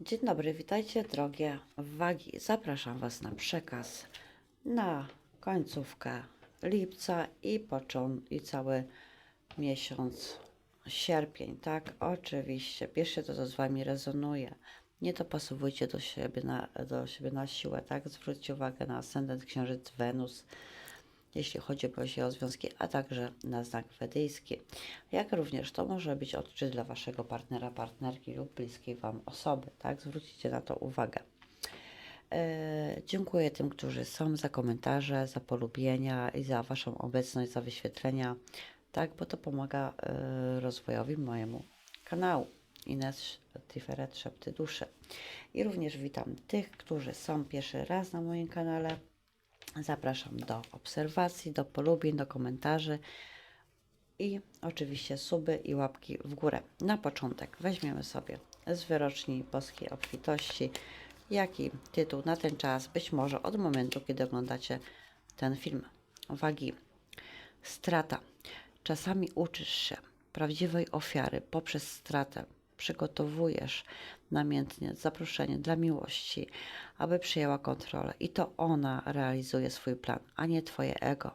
Dzień dobry, witajcie drogie wagi. Zapraszam Was na przekaz na końcówkę lipca i począ i cały miesiąc sierpień, tak? Oczywiście, bierzcie to, co z Wami rezonuje. Nie dopasowujcie do siebie na, do siebie na siłę, tak? Zwróćcie uwagę na ascendent księżyc Wenus, jeśli chodzi o o związki, a także na znak wedyjski. Jak również to może być odczyt dla Waszego partnera, partnerki lub bliskiej Wam osoby, tak? Zwróćcie na to uwagę. E, dziękuję tym, którzy są za komentarze, za polubienia i za Waszą obecność, za wyświetlenia, tak? Bo to pomaga e, rozwojowi mojemu kanału. Ines Tiferet Szepty Duszy. I również witam tych, którzy są pierwszy raz na moim kanale. Zapraszam do obserwacji, do polubień, do komentarzy i oczywiście suby i łapki w górę. Na początek weźmiemy sobie z wyroczni boskiej obfitości, jaki tytuł na ten czas, być może od momentu, kiedy oglądacie ten film. Wagi. Strata. Czasami uczysz się prawdziwej ofiary poprzez stratę. Przygotowujesz namiętnie zaproszenie dla miłości, aby przyjęła kontrolę i to ona realizuje swój plan, a nie twoje ego.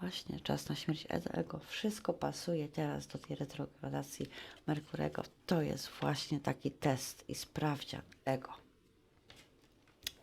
Właśnie, czas na śmierć ego. Wszystko pasuje teraz do tej retrogradacji Merkurego. To jest właśnie taki test i sprawdzian ego.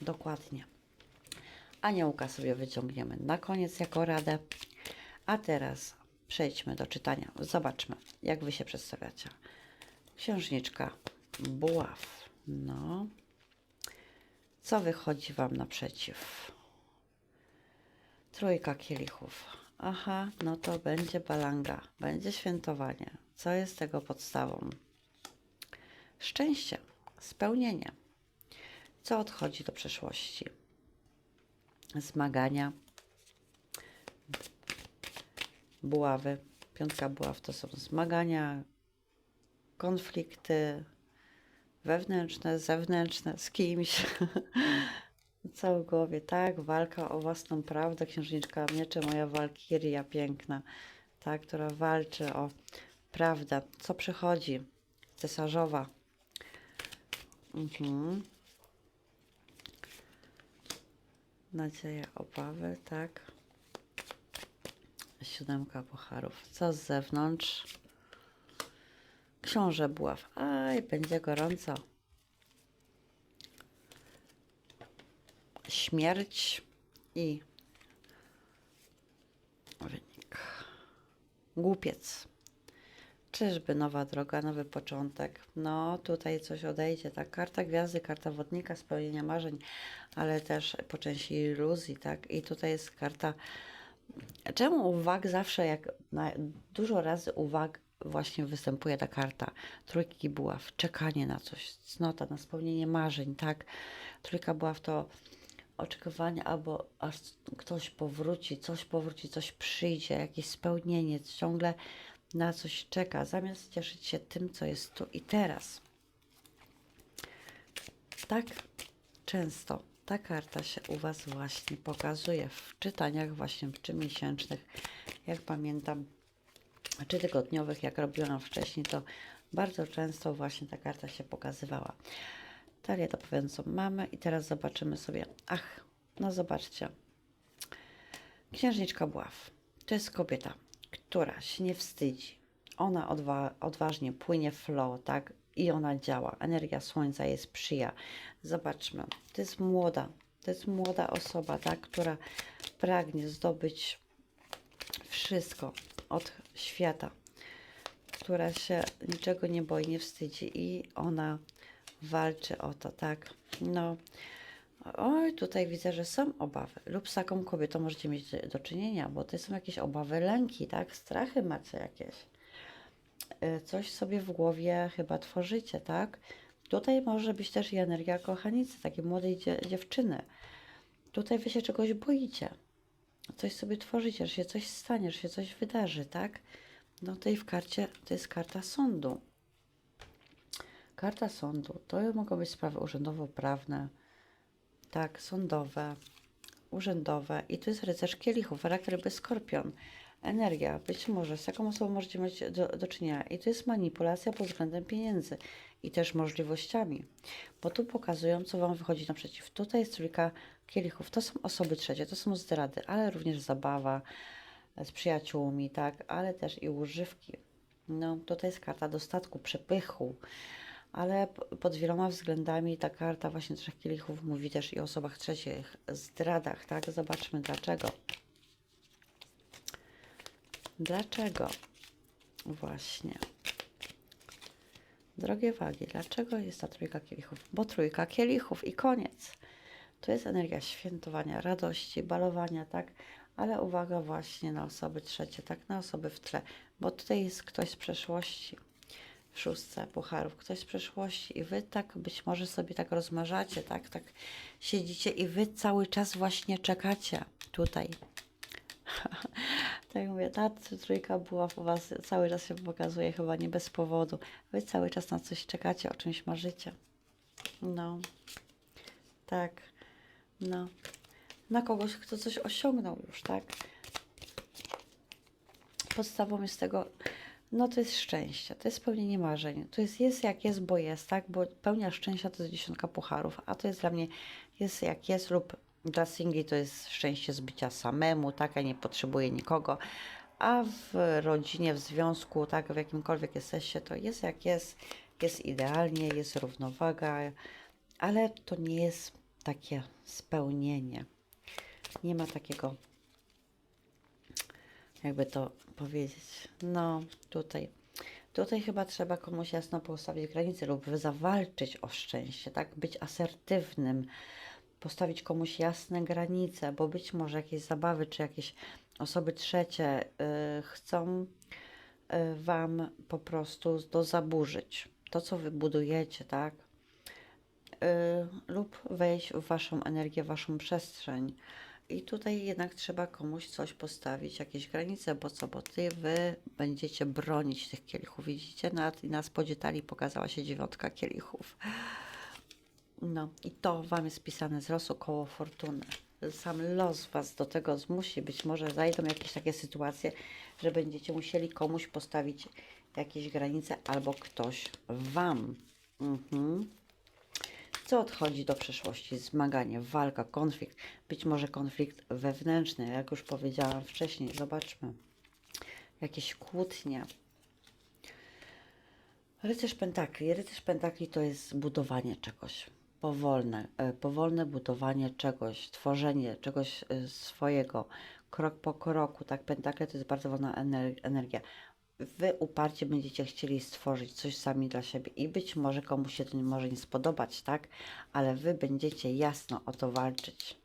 Dokładnie. Aniołka sobie wyciągniemy na koniec jako radę. A teraz przejdźmy do czytania. Zobaczmy, jak Wy się przedstawiacie. Księżniczka Buław. No. Co wychodzi Wam naprzeciw? Trójka kielichów. Aha, no to będzie balanga, będzie świętowanie. Co jest tego podstawą? Szczęście, spełnienie. Co odchodzi do przeszłości? Zmagania, buławy. Piątka buław to są zmagania, konflikty wewnętrzne, zewnętrzne, z kimś. W głowie, tak, walka o własną prawdę, księżniczka miecze, moja walkiria piękna, ta, która walczy o prawdę, co przychodzi, cesarzowa. Mhm. Nadzieja, obawy, tak. Siódemka pucharów. Co z zewnątrz? Książę Buław. Aj, będzie gorąco. Śmierć i wynik. Głupiec. Czyżby nowa droga, nowy początek? No, tutaj coś odejdzie, tak? Karta gwiazdy, karta wodnika, spełnienia marzeń, ale też po części iluzji, tak? I tutaj jest karta. Czemu uwag zawsze, jak na, dużo razy uwag właśnie występuje ta karta trójki buław, czekanie na coś, cnota, na spełnienie marzeń, tak? Trójka buław to oczekiwanie, albo aż ktoś powróci, coś powróci, coś przyjdzie, jakieś spełnienie, ciągle na coś czeka, zamiast cieszyć się tym, co jest tu i teraz. Tak często ta karta się u Was właśnie pokazuje w czytaniach właśnie czy miesięcznych, jak pamiętam, czy tygodniowych, jak robiłam wcześniej, to bardzo często właśnie ta karta się pokazywała. Talię co mamy i teraz zobaczymy sobie. Ach, no zobaczcie. Księżniczka Bław. To jest kobieta, która się nie wstydzi. Ona odwa odważnie płynie flow, tak? I ona działa. Energia słońca jest przyja. Zobaczmy. To jest młoda. To jest młoda osoba, tak? Która pragnie zdobyć wszystko od świata. Która się niczego nie boi, nie wstydzi i ona walczy o to, tak? No, oj, tutaj widzę, że są obawy. Lub z taką kobietą możecie mieć do czynienia, bo to są jakieś obawy, lęki, tak? Strachy macie jakieś. Y, Coś sobie w głowie chyba tworzycie, tak? Tutaj może być też i energia kochanicy, takiej młodej dzie dziewczyny. Tutaj wy się czegoś boicie. Coś sobie tworzycie, że się coś stanie, że się coś wydarzy, tak? No tutaj w karcie to jest karta sądu. Karta sądu to mogą być sprawy urzędowo-prawne, tak, sądowe, urzędowe. I tu jest rycerz kielichów, charakter skorpion. energia. Być może z taką osobą możecie mieć do, do czynienia. I to jest manipulacja pod względem pieniędzy i też możliwościami. Bo tu pokazują, co Wam wychodzi naprzeciw. Tutaj jest trójka kielichów. To są osoby trzecie, to są zdrady, ale również zabawa z przyjaciółmi, tak? Ale też i używki. No, tutaj jest karta dostatku, przepychu. Ale pod wieloma względami ta karta właśnie trzech kielichów mówi też i o osobach trzecich, zdradach, tak? Zobaczmy dlaczego. Dlaczego? Właśnie. Drogie wagi, dlaczego jest ta trójka kielichów? Bo trójka kielichów i koniec. To jest energia świętowania, radości, balowania, tak? Ale uwaga właśnie na osoby trzecie, tak? Na osoby w tle, bo tutaj jest ktoś z przeszłości. W szóstce pucharów, ktoś z przeszłości i wy tak być może sobie tak rozmarzacie, tak? Tak siedzicie i wy cały czas właśnie czekacie tutaj. Tak mówię, ta trójka była u Was, cały czas się pokazuje, chyba nie bez powodu. Wy cały czas na coś czekacie, o czymś marzycie. No, tak, no. Na kogoś, kto coś osiągnął już, tak? Podstawą jest tego, no to jest szczęście, to jest spełnienie marzeń. To jest jest jak jest, bo jest, tak? Bo pełnia szczęścia to jest dziesiątka pucharów, a to jest dla mnie jest jak jest lub dla singli to jest szczęście z bycia samemu, tak? Ja nie potrzebuję nikogo. A w rodzinie, w związku, tak, w jakimkolwiek jesteście, to jest jak jest, jest idealnie, jest równowaga, ale to nie jest takie spełnienie. Nie ma takiego jakby to powiedzieć, no tutaj, tutaj chyba trzeba komuś jasno postawić granice lub zawalczyć o szczęście, tak, być asertywnym, postawić komuś jasne granice, bo być może jakieś zabawy czy jakieś osoby trzecie y, chcą y, Wam po prostu to zaburzyć, to co Wy budujecie, tak, y, lub wejść w Waszą energię, Waszą przestrzeń. I tutaj jednak trzeba komuś coś postawić, jakieś granice, bo co, bo ty, wy będziecie bronić tych kielichów. Widzicie, na, na spodzie talii pokazała się dziewiątka kielichów. No i to Wam jest pisane z losu koło fortuny. Sam los Was do tego zmusi. Być może zajdą jakieś takie sytuacje, że będziecie musieli komuś postawić jakieś granice albo ktoś Wam. Mhm co odchodzi do przeszłości, zmaganie, walka, konflikt, być może konflikt wewnętrzny, jak już powiedziałam wcześniej. Zobaczmy. Jakieś kłótnie. Rycerz Pentakli. Rycerz Pentakli to jest budowanie czegoś. Powolne, e, powolne budowanie czegoś, tworzenie czegoś e, swojego, krok po kroku. Tak, Pentakle to jest bardzo wolna ener- energia wy uparcie będziecie chcieli stworzyć coś sami dla siebie i być może komuś się to nie może nie spodobać, tak? Ale wy będziecie jasno o to walczyć.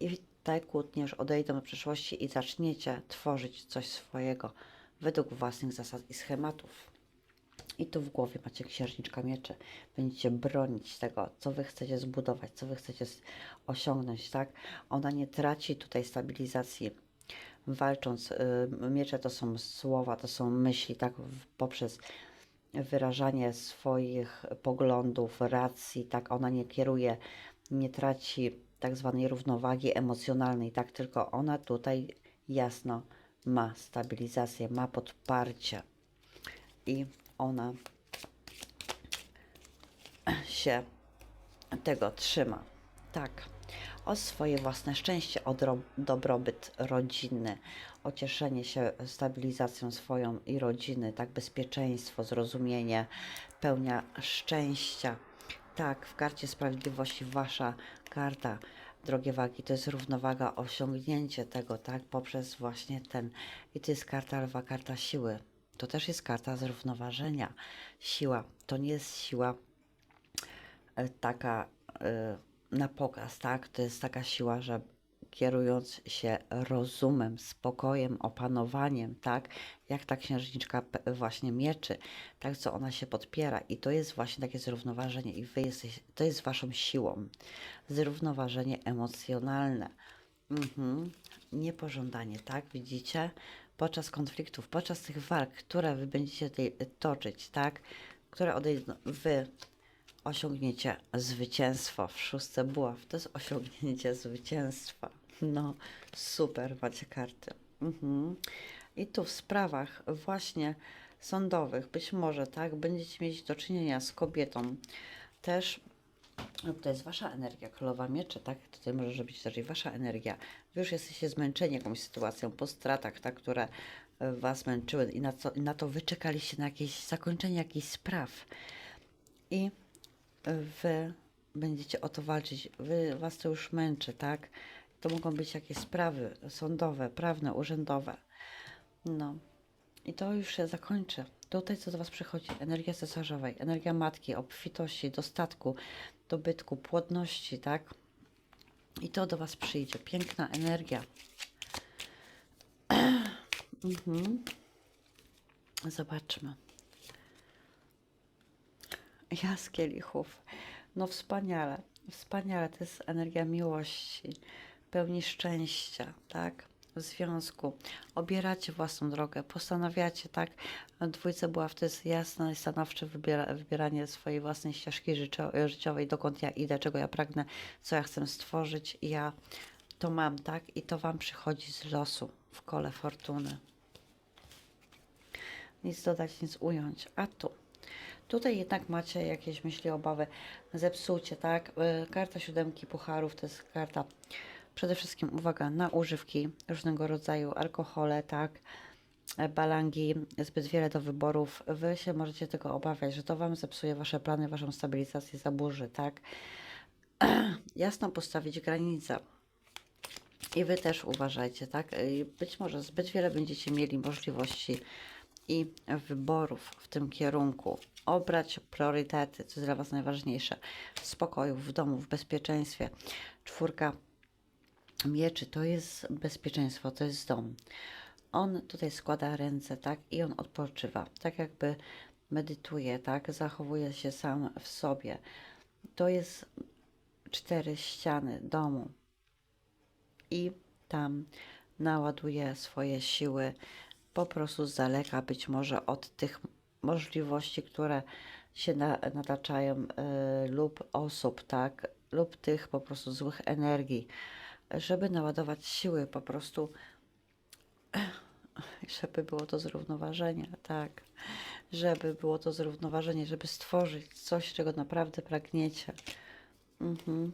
I te kłótnie już odejdą do przeszłości i zaczniecie tworzyć coś swojego według własnych zasad i schematów. I tu w głowie macie księżniczka mieczy. Będziecie bronić tego, co wy chcecie zbudować, co wy chcecie osiągnąć, tak? Ona nie traci tutaj stabilizacji walcząc. y, Miecze to są słowa, to są myśli, tak, poprzez wyrażanie swoich poglądów, racji, tak, ona nie kieruje, nie traci tak zwanej równowagi emocjonalnej, tak, tylko ona tutaj jasno ma stabilizację, ma podparcie i ona się tego trzyma. Tak. O swoje własne szczęście, o dobrobyt rodzinny, o cieszenie się stabilizacją swoją i rodziny, tak, bezpieczeństwo, zrozumienie, pełnia szczęścia. Tak, w karcie sprawiedliwości wasza karta, drogie wagi, to jest równowaga, osiągnięcie tego, tak, poprzez właśnie ten. I to jest karta lwa, karta siły. To też jest karta zrównoważenia. Siła to nie jest siła e, taka e, na pokaz, tak? To jest taka siła, że kierując się rozumem, spokojem, opanowaniem, tak? Jak ta księżniczka właśnie mieczy, tak? Co ona się podpiera i to jest właśnie takie zrównoważenie i wy jesteś, to jest waszą siłą. Zrównoważenie emocjonalne. Mhm. Niepożądanie, tak? Widzicie? Podczas konfliktów, podczas tych walk, które wy będziecie tutaj toczyć, tak? Które odejdą, wy osiągniecie zwycięstwo w szóstce buław. To jest osiągnięcie zwycięstwa. No, super, macie karty. Mhm. I tu w sprawach właśnie sądowych, być może, tak, będziecie mieć do czynienia z kobietą. Też no, to jest wasza energia, królowa mieczy, tak? Tutaj może być też i wasza energia. Wy już jesteście zmęczeni jakąś sytuacją po stratach, tak, które e, was męczyły i na, co, na to wyczekaliście na jakieś zakończenie jakichś spraw. I wy będziecie o to walczyć. Wy, was to już męczy, tak? To mogą być jakieś sprawy sądowe, prawne, urzędowe. No. I to już się zakończy. Tutaj co do Was przychodzi? Energia cesarzowej, energia matki, obfitości, dostatku, dobytku, płodności, tak? I to do Was przyjdzie. Piękna energia. mhm. Zobaczmy. Ja z kielichów. No wspaniale, wspaniale. To jest energia miłości, pełni szczęścia, tak? W związku. Obieracie własną drogę, postanawiacie, tak? Dwójce była to jest jasne i stanowcze wybiera, wybieranie swojej własnej ścieżki życio, życiowej, dokąd ja idę, czego ja pragnę, co ja chcę stworzyć. I ja to mam, tak? I to Wam przychodzi z losu w kole fortuny. Nic dodać, nic ująć. A tu Tutaj jednak macie jakieś myśli, obawy, zepsucie, tak? Y, Karta siódemki pucharów to jest karta przede wszystkim uwaga na używki różnego rodzaju, alkohole, tak? E, Balangi, zbyt wiele do wyborów. Wy się możecie tego obawiać, że to Wam zepsuje Wasze plany, Waszą stabilizację, zaburzy, tak? Jasno postawić granicę. I Wy też uważajcie, tak? I Być może zbyt wiele będziecie mieli możliwości i wyborów w tym kierunku. Obrać priorytety, co jest dla Was najważniejsze. W spokoju, w domu, w bezpieczeństwie. Czwórka mieczy to jest bezpieczeństwo, to jest dom. On tutaj składa ręce, tak, i on odpoczywa, tak jakby medytuje, tak, zachowuje się sam w sobie. To jest cztery ściany domu i tam naładuje swoje siły po prostu z daleka, być może od tych możliwości, które się na, nataczają y, lub osób, tak, lub tych po prostu złych energii, żeby naładować siły po prostu, żeby było to zrównoważenie, tak, żeby było to zrównoważenie, żeby stworzyć coś, czego naprawdę pragniecie. Mhm.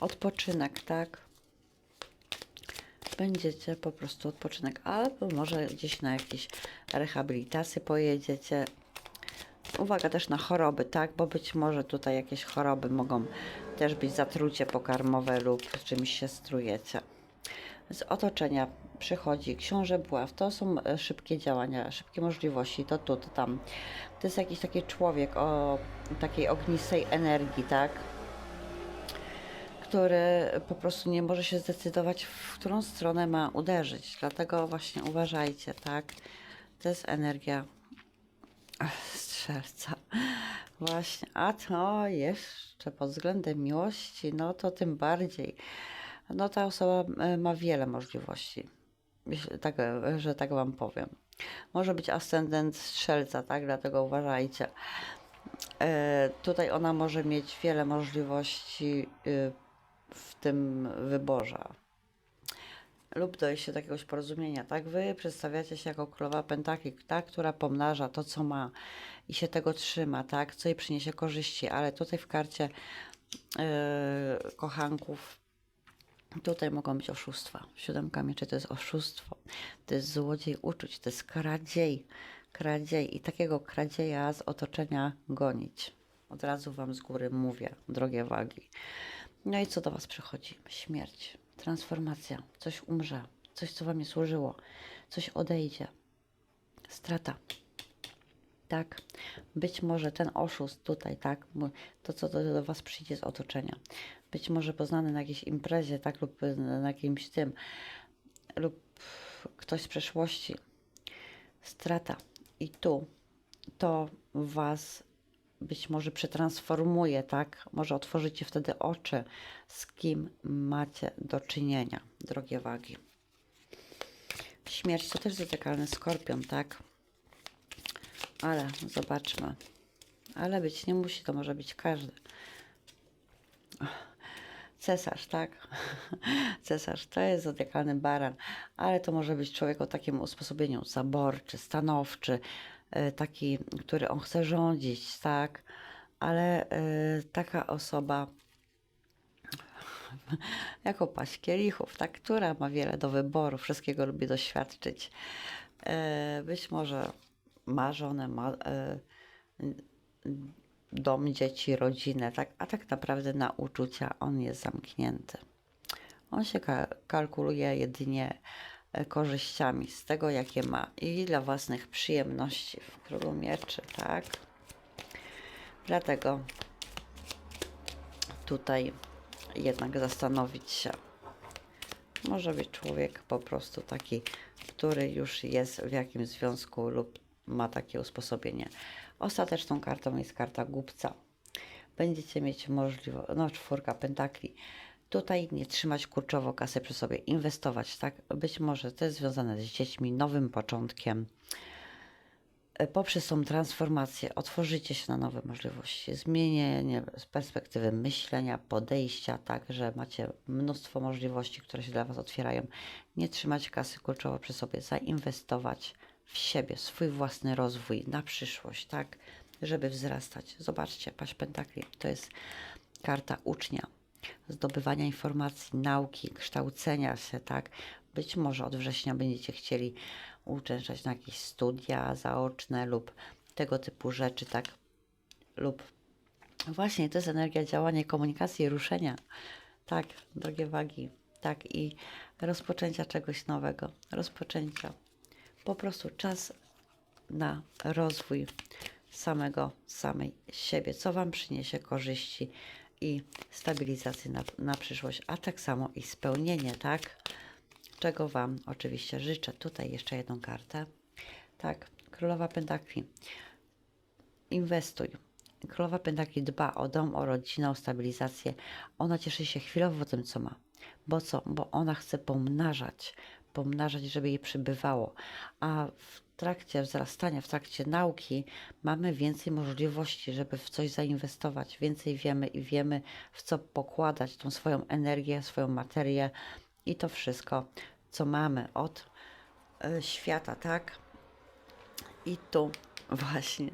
Odpoczynek, tak będziecie po prostu odpoczynek, albo może gdzieś na jakieś rehabilitację pojedziecie. Uwaga też na choroby, tak, bo być może tutaj jakieś choroby mogą też być zatrucie pokarmowe lub czymś się strujecie. Z otoczenia przychodzi książę Bław, to są e, szybkie działania, szybkie możliwości, to tu, to tam. To jest jakiś taki człowiek o takiej ognistej energii, tak? który po prostu nie może się zdecydować, w którą stronę ma uderzyć. Dlatego właśnie uważajcie, tak? To jest energia strzelca. Właśnie, a to jeszcze pod względem miłości, no to tym bardziej. No ta osoba e, ma wiele możliwości, tak, że tak wam powiem. Może być ascendent strzelca, tak? Dlatego uważajcie. E, tutaj ona może mieć wiele możliwości y, w tym wyborze. Lub dojście do jakiegoś porozumienia, tak? Wy przedstawiacie się jako królowa pentakli, ta, która pomnaża to, co ma i się tego trzyma, tak? Co jej przyniesie korzyści, ale tutaj w karcie yy, kochanków Tutaj mogą być oszustwa. Siódemka mieczy to jest oszustwo. To jest złodziej uczuć, to jest kradziej. Kradziej i takiego kradzieja z otoczenia gonić. Od razu Wam z góry mówię, drogie wagi. No i co do Was przychodzi? Śmierć, transformacja, coś umrze, coś, co Wam nie służyło, coś odejdzie, strata. Tak, być może ten oszust tutaj, tak, to co do, do Was przyjdzie z otoczenia, być może poznany na jakiejś imprezie, tak, lub na jakimś tym, lub ktoś z przeszłości, strata. I tu to Was być może przetransformuje, tak? Może otworzycie wtedy oczy, z kim macie do czynienia, drogie wagi. Śmierć to też zatykalny skorpion, tak? Ale zobaczmy. Ale być nie musi, to może być każdy. Cesarz, tak? Cesarz to jest zodiakalny baran, ale to może być człowiek o takim usposobieniu zaborczy, stanowczy, taki, który on chce rządzić, tak? Ale e, taka osoba jako paść kielichów, tak? która ma wiele do wyboru, wszystkiego lubi doświadczyć. E, Być może ma żonę, ma e, dom, dzieci, rodzinę, tak? a tak naprawdę na uczucia on jest zamknięty. On się ka- kalkuluje jedynie e, korzyściami z tego, jakie ma i dla własnych przyjemności w królu mieczy, tak? Dlatego tutaj jednak zastanowić się. Może być człowiek po prostu taki, który już jest w jakimś związku lub ma takie usposobienie. Ostateczną kartą jest karta głupca. Będziecie mieć możliwość, no czwórka pentakli. Tutaj nie trzymać kurczowo kasy przy sobie, inwestować, tak? Być może to jest związane z dziećmi, nowym początkiem. E, Poprzez tą transformację otworzycie się na nowe możliwości, zmienienie perspektywy myślenia, podejścia, tak, że macie mnóstwo możliwości, które się dla Was otwierają. Nie trzymać kasy kurczowo przy sobie, zainwestować w siebie, swój własny rozwój na przyszłość, tak, żeby wzrastać. Zobaczcie, paść pentakli to jest karta ucznia, zdobywania informacji, nauki, kształcenia się, tak. Być może od września będziecie chcieli uczęszczać na jakieś studia zaoczne lub tego typu rzeczy, tak, lub właśnie to jest energia działania, komunikacji, ruszenia, tak, drogie wagi, tak, i rozpoczęcia czegoś nowego, rozpoczęcia, po prostu czas na rozwój samego, samej siebie, co Wam przyniesie korzyści i stabilizację na, na przyszłość, a tak samo i spełnienie, tak? Czego Wam oczywiście życzę. Tutaj jeszcze jedną kartę. Tak, Królowa Pentakli. Inwestuj. Królowa Pentakli dba o dom, o rodzinę, o stabilizację. Ona cieszy się chwilowo tym, co ma. Bo co? Bo ona chce pomnażać. Pomnażać, żeby jej przybywało. A w trakcie wzrastania, w trakcie nauki mamy więcej możliwości, żeby w coś zainwestować. Więcej wiemy i wiemy, w co pokładać tą swoją energię, swoją materię i to wszystko, co mamy od e, świata, tak? I tu właśnie,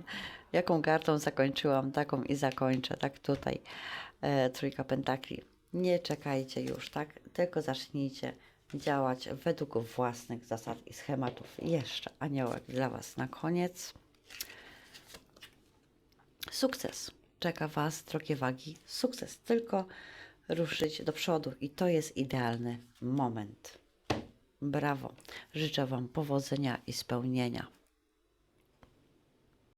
jaką kartą zakończyłam, taką i zakończę, tak tutaj, e, trójka pentakli. Nie czekajcie już, tak? Tylko zacznijcie działać według własnych zasad i schematów. Jeszcze aniołek dla Was na koniec. Sukces czeka Was, drogie wagi. Sukces, tylko ruszyć do przodu i to jest idealny moment. Brawo. Życzę Wam powodzenia i spełnienia.